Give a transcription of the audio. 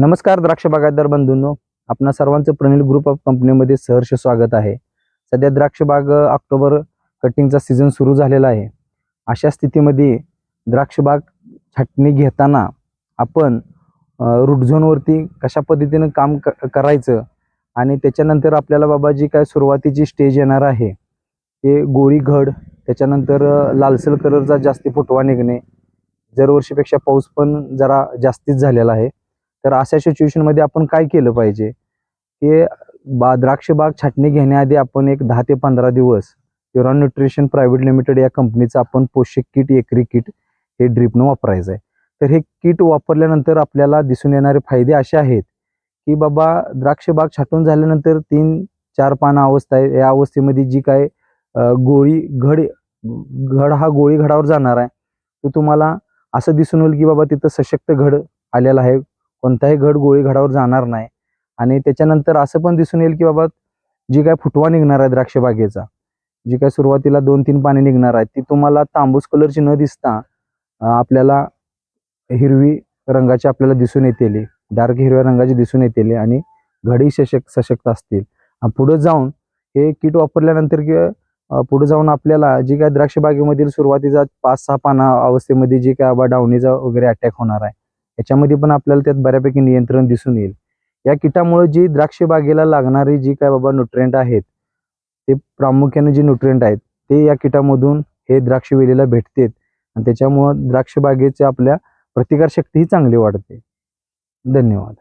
नमस्कार द्राक्ष बागायतदार बंधूंनो आपणा सर्वांचं प्रणील ग्रुप ऑफ कंपनीमध्ये सहर्ष स्वागत आहे. सध्या द्राक्ष बाग ऑक्टोबर कटिंगचा सीझन सुरू झालेला आहे. अशा स्थितीमध्ये द्राक्ष बाग छाटणी घेताना आपण रूट झोनवरती कशा पद्धतीनं काम क करायचं आणि त्याच्यानंतर आपल्याला बाबा जी काय सुरुवातीची स्टेज येणार आहे ते गोळी घड त्याच्यानंतर लालसर कलरचा जास्ती फुटवा निघणे दरवर्षीपेक्षा पाऊस पण जरा जास्तीच झालेला आहे. तर अशा सिच्युएशनमध्ये आपण काय केलं पाहिजे? की बा द्राक्ष बाग छाटणी घेण्याआधी आपण एक दहा ते पंधरा दिवस युरॉन न्यूट्रिशन प्रायव्हेट लिमिटेड या कंपनीचं आपण पोषक किट एकरी किट हे ड्रिपनं वापरायचं आहे तर हे किट वापरल्यानंतर आपल्याला दिसून येणारे फायदे असे आहेत की बाबा द्राक्ष बाग छाटून झाल्यानंतर तीन चार पानं अवस्था आहे. या अवस्थेमध्ये जी काय गोळी घड घड हा गोळी घडावर जाणार आहे. तो तुम्हाला असं दिसून येईल की बाबा तिथं सशक्त घड आलेला आहे. कोणताही घड गोळी घडावर जाणार नाही. आणि त्याच्यानंतर असं पण दिसून येईल की बाबा जी काय फुटवा निघणार आहे द्राक्ष बागेचा जी काय सुरुवातीला दोन तीन पाने निघणार आहेत ती तुम्हाला तांबूस कलरची न दिसता आपल्याला हिरवी रंगाची आपल्याला दिसून येतील डार्क हिरव्या रंगाची दिसून येतील आणि घडी सशक सशक्त असतील. पुढे जाऊन हे किट वापरल्यानंतर किंवा पुढे जाऊन आपल्याला जी काय द्राक्ष बागेमधील सुरुवातीचा पाच सहा पाना अवस्थेमध्ये जी काय आबा डावणीचा वगैरे अटॅक होणार आहे याच्यामध्ये पण आपल्याला त्यात बऱ्यापैकी नियंत्रण दिसून येईल. या किटामुळे जी द्राक्ष बागेला लागणारी जी काय बाबा न्यूट्रिएंट आहेत ते प्रामुख्याने जे न्यूट्रिएंट आहेत ते या किटामधून हे द्राक्ष वेलीला भेटतेत आणि त्याच्यामुळं द्राक्ष बागेचे आपल्या प्रतिकारशक्तीही चांगली वाढते. धन्यवाद.